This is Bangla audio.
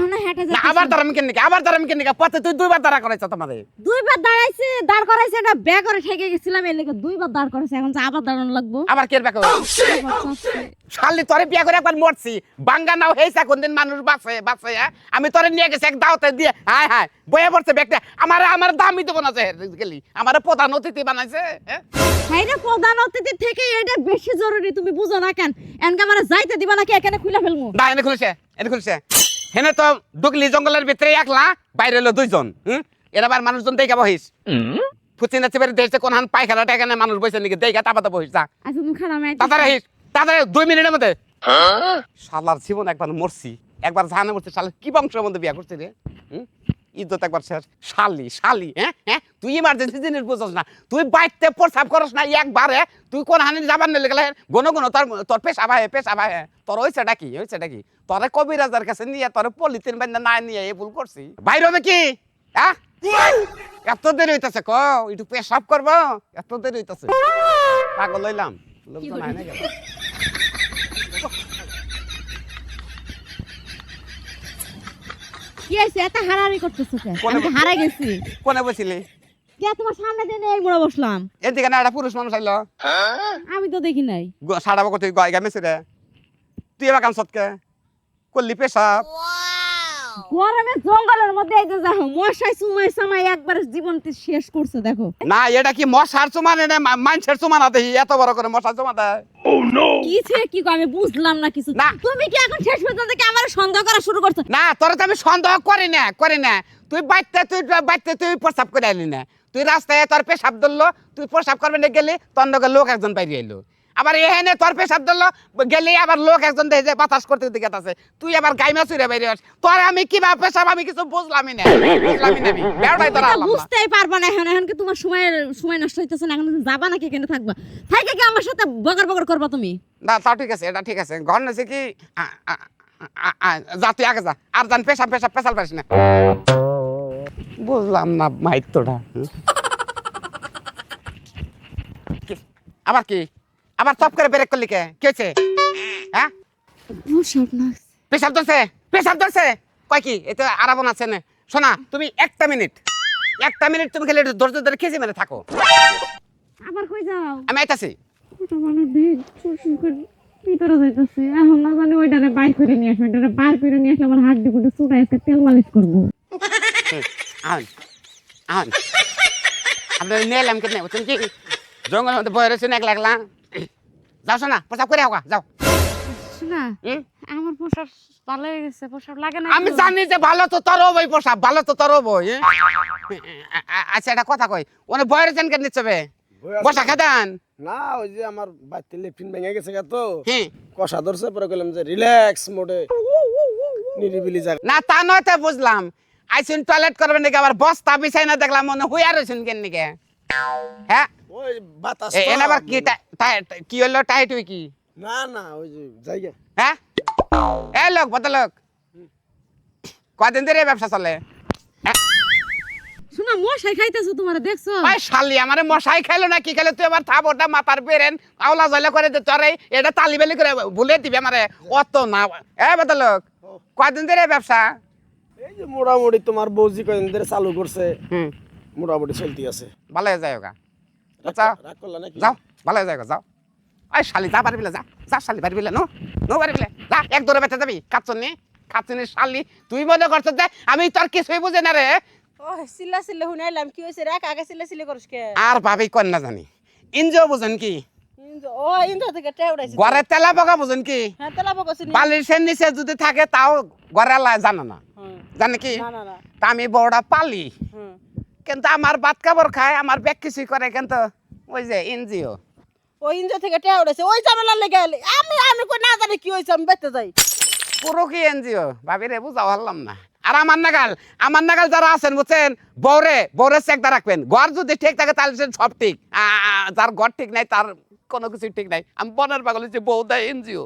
হয় হেঁটে না যাচ্ছে আবার দাঁড়াম কেন আবার দাঁড়াম কেন পথে তুই দুইবার দাঁড়া করাইছ তোমাদের দুইবার দাঁড়াইছে দাঁড় করাইছে না বে করে ঠেকে গেছিলাম এর লেগে দুইবার দাঁড় করাইছে এখন আবার দাঁড়ানো লাগবো। আবার কে বেকো শালি তোরে বিয়া করে একবার মরছি। বাঙ্গা নাও হেইসা কোনদিন মানুষ বাঁচে বাঁচে হ্যাঁ? আমি তোরে নিয়ে গেছি এক দাওতে দিয়ে হায় হায় বয়ে পড়ছে ব্যাগটা। আমার আমার দামই দেবো না যে গেলি। আমার প্রধান অতিথি বানাইছে হ্যাঁ? প্রধান অতিথি থেকে এটা বেশি জরুরি তুমি বুঝো না কেন? এনকে আমার যাইতে দিবা নাকি এখানে খুলে ফেলব না এনে খুলছে এনে খুলছে। হেনে তো ডুকলি জঙ্গলের ভিতরে একলা বাইরে এলো দুইজন হুম? এর আবার মানুষজন দেখা বহিস। ফুচি নাচে বের দেখছে কোন হান পায়খানাটা এখানে মানুষ বসে নাকি দেখা তাপাতে বহিস যা। তাড়াতাড়ি আহিস তাড়াতাড়ি দুই মিনিটের মধ্যে। শালার জীবন একবার মরছি একবার জানে মরছি শালা কি বংশের মধ্যে বিয়া করছি রে হুম? ইজ্জত একবার শেষ শালি শালি হ্যাঁ? হ্যাঁ? তুই ইমার্জেন্সি জিনিস বুঝছ না। তুই বাইতে প্রসাব করস না একবারে। তুই কোন হানি যাবার নিলে গেলে গনো গনো তোর তোর পেশা ভাই পেশা ভাই তোর হয়েছে ডাকি হয়েছে ডাকি তোরে কবিরাজার কাছে নিয়ে, তোর পলিথিন বান্ধা না নিয়ে এই ভুল করছি? বাইরে হবে কি? হ্যাঁ এত দেরি হইতেছে, ক? একটু পেশাব করব? এত দেরি হইতেছে। পাগল লইলাম লোকজন আয় গেল কি হয়েছে? এত হারাহারি করতেছো কে কোনে আমি গেছি। কোনে বসিলি? কে তোমার সামনে দিয়ে এই মোড়া বসলাম। এদিকে না একটা পুরুষ মানুষ আইলো। আমি তো দেখি নাই। গাই গামেছে রে তুই এবার কাম সৎকে। করলি পেশাব। গরমে জঙ্গলের মধ্যে এই যে মশাই সুমাই সামাই একবার জীবন শেষ করছে দেখো। না এটা কি মশার চুমা নে মানুষের চুমা না দেখি এত বড় করে মশার চুমা দেয়। কি ছে কি আমি বুঝলাম না কিছু। না। তুমি কি এখন শেষ পর্যন্ত কি আমার সন্দেহ করা শুরু করছ? না তোরা তো আমি সন্দেহ করি না করি না। তুই বাইতে তুই বাইতে তুই প্রসাব করে আইলি না। তুই রাস্তায় তোর পেশাব ধরলো তুই প্রসাব করবে না গেলি তোর লোক একজন বাইরে এলো আবার এখানে তোর পেশাব ধরলো গেলে আবার লোক একজন দেখে যে বাতাস করতে দিকে আছে তুই আবার গাইমা চুরে বাইরে আস তোর আমি কি বা পেশাব আমি কিছু বুঝলামই না। বুঝলামই না আমি। বেড়াই তোরা। বুঝতেই পারবা না এখন এখন কি তোমার সময় সময় নষ্ট হইতেছে না? এখন তুমি যাবা নাকি এখানে থাকবা? থাকে কি আমার সাথে বগর বগর করবা তুমি? না তা ঠিক আছে এটা ঠিক আছে। ঘর নেছে কি? যা তুই আগে যা। আর জান পেশাব পেশাব পেশাল পারিস না। বুঝলাম না মাইত্যটা হুম। আবার কি? আবার চপ করে ব্রেক করলি কে? কি হয়েছে? হ্যাঁ? সব পেশাব ধরছে পেশাব ধরছে। কয় কি? এতে আরাবন আছে না। শোনা তুমি একটা মিনিট একটা মিনিট তুমি খেলে ধৈর্য ধরে খেয়ে মেরে থাকো। আবার কই যাও? আমি আইতাছি। ওটা মানে ভিতরে যাইতেছে। এখন না জানি ওইটারে বাইর করে নিয়ে আসবে। ওইটারে বাইর করে নিয়ে আসলে আমার হাড্ডি চুটাই তেল মালিশ করব। আহন আহন। আমরা নিলাম কেন তুমি কি জঙ্গলের মধ্যে বয়ে রয়েছে এক লাগলা যাও শোনা প্রসাব করে হোক যাও। শোনা আমার পোশাক ভালো হয়ে গেছে পোশাক লাগে না আমি জানি যে ভালো তো তোর বই প্রসাব ভালো তো তোর বই আচ্ছা একটা কথা কই ওনে বয়ে রয়েছেন কেন নিচ্ছে। বসা খেদান। না ওই যে আমার বাড়িতে লেফটিন ভেঙে গেছে গা তো। হ্যাঁ কষা ধরছে পরে কইলাম যে রিল্যাক্স মোডে। নিরিবিলি জায়গা। না তা নয় তো বুঝলাম। আইসুন টয়লেট করবেন নাকি আবার বস্তা বিছাই না দেখলাম মনে হুইয়া রয়েছেন কেন নাকি? হ্যাঁ? ওই বাতাস এ- আবার কি টা- টা- কি হলো টাইট হই কি? না না ওই যে জায়গা। হ্যাঁ? এ লোক বদলোক কদিন ধরে ব্যবসা চলে? শোনা মশাই খাইতেছো তোমার দেখছ? ওই শালি আমারে মশাই খাইলো না কি খাইলো তুই আবার থাপড়টা মাথার বেরেন আওলা জয়লা করে দে তোরে এটা তালি বেলি করে ভুলে দিবি আমারে। অত না এ বদলোক কদিন ধরে ব্যবসা? এই যে মোটামুটি তোমার বৌজি কয়েকদিন ধরে চালু করছে। হুম। মোটামুটি চলতি আছে। ভালো যায় ওগা আচ্ছা রাগ করলা নাকি? যাও ভালো যায় ওগা, যাও। ওই শালি যা পারবি যা। যা শালি পারবি নো। নো পারবি যা এক দৌড়ে বেঁচে যাবি। কাচ্চনি কাচ্চনি শালি? তুই মনে করছ যে আমি তোর কিছুই বুঝে না রে? ও চিল্লা চিল্লা শুনাইলাম কি হয়েছে রে? কাকে চিল্লা চিল্লি করিস কে? আর ভাবি কন না জানি। ইনজিও বুঝেন কি? ও ইন্দ্র থেকে টে উড়াইছে। ঘরে তেলা পকা বুঝেন কি? হ্যাঁ তেলা বকছি বালিশের নিচে যদি থাকে তাও ঘরে লা- জানে না। জানে কি? না না আমি বড়টা পালি। হুম। কিন্তু আমার ভাত কাপড় খায় আমার ব্যাগ কিছুই করে কিন্তু ওই যে এনজিও। ও ইন্দ্র থেকে টে উড়াইছে ওই ঝামেলা লেগে গেলে আমি আমি কই না জানি কি হয়েছে আমি বেঁচতে যাই। পুরো কি এনজিও? ভাবি রে বুঝাও পারলাম না। আর আমার নাগাল আমার নাগাল যারা আছেন বুঝছেন বৌরে বৌরে চেকদা রাখবেন। ঘর যদি ঠিক থাকে তাহলে সব ঠিক। যার ঘর ঠিক নাই তার কোনো কিছু ঠিক নাই। আমি বনের পাগল হচ্ছে বৌদা এনজিও।